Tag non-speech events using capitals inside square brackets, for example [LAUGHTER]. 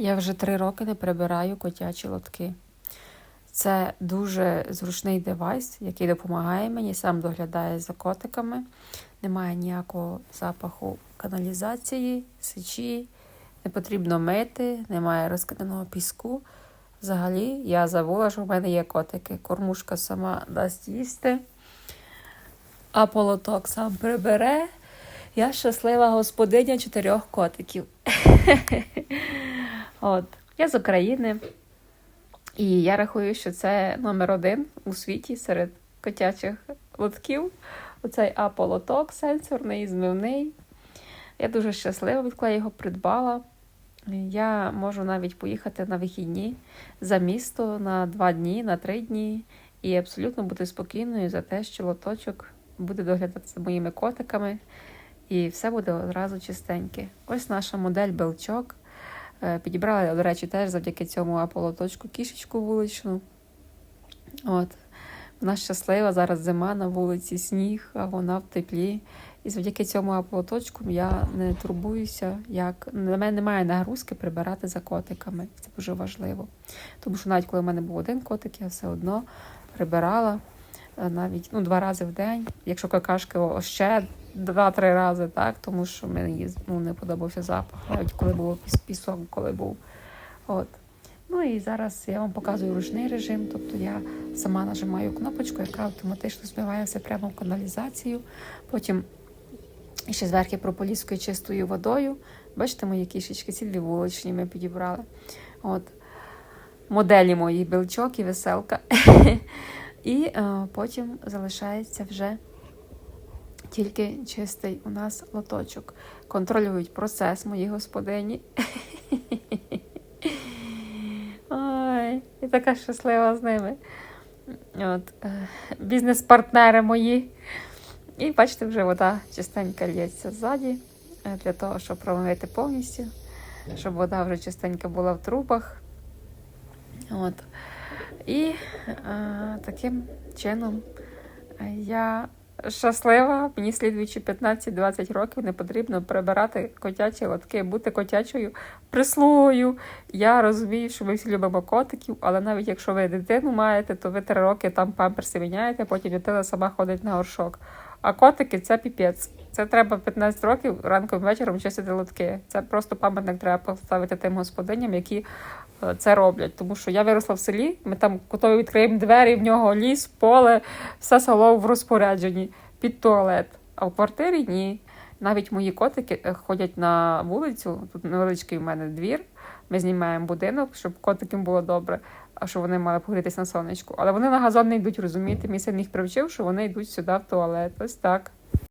Я вже три роки не прибираю котячі лотки. Це дуже зручний девайс, який допомагає мені, сам доглядає за котиками. Немає ніякого запаху каналізації, сечі, не потрібно мити, немає розкиданого піску. Взагалі, я забула, що в мене є котики. Кормушка сама дасть їсти, а полоток сам прибере. Я щаслива господиня чотирьох котиків. [LAUGHS] От. Я з України. І я рахую, що це номер один у світі серед котячих лотків. Оцей аполоток сенсорний, змивний. Я дуже щаслива, відколи його придбала. Я можу навіть поїхати на вихідні за місто на два дні, на три дні, і абсолютно бути спокійною за те, що лоточок буде доглядати за моїми котиками, і все буде одразу чистеньке. Ось наша модель Белчок. Е, Підібрала, до речі, теж завдяки цьому аполоточку кішечку вуличну. От. Вона щаслива, зараз зима на вулиці, сніг, а вона в теплі. І завдяки цьому аполоточку я не турбуюся, як на мене немає нагрузки прибирати за котиками. Це дуже важливо. Тому що навіть коли в мене був один котик, я все одно прибирала е, навіть ну, два рази в день. Якщо какашки, ще два-три рази, так, тому що мені ну, не подобався запах, навіть коли був пісок, коли був. От. Ну і зараз я вам показую ручний режим, тобто я сама нажимаю кнопочку, яка автоматично змиває прямо в каналізацію. Потім ще зверху прополіскою чистою водою. Бачите, мої кішечки, цілі вуличні ми підібрали. От. Моделі мої білчок і веселка. [LAUGHS] І е, потім залишається вже тільки чистий у нас лоточок. Контролюють процес мої господині. [LAUGHS] Ой, і така щаслива з ними. От, е, бізнес-партнери мої. І бачите, вже вода чистенька лється ззаді, е, для того, щоб промивити повністю, щоб вода вже чистенька була в трубах. От. І е, таким чином я щаслива, мені слідуючи 15-20 років не потрібно прибирати котячі лотки, бути котячою прислугою. Я розумію, що ми всі любимо котиків, але навіть якщо ви дитину маєте, то ви три роки там памперси міняєте, потім дитина сама ходить на горшок. А котики це піпець. Це треба 15 років ранком і вечором чистити лотки. Це просто пам'ятник треба поставити тим господиням, які це роблять. Тому що я виросла в селі, ми там котові відкриємо двері, в нього ліс, поле, все село в розпорядженні під туалет. А в квартирі ні. Навіть мої котики е, ходять на вулицю. Тут невеличкий у мене двір. Ми знімаємо будинок, щоб котикам було добре, а щоб вони мали погрітися на сонечку. Але вони на газон не йдуть, розумієте? Мій син їх привчив, що вони йдуть сюди в туалет. Ось так.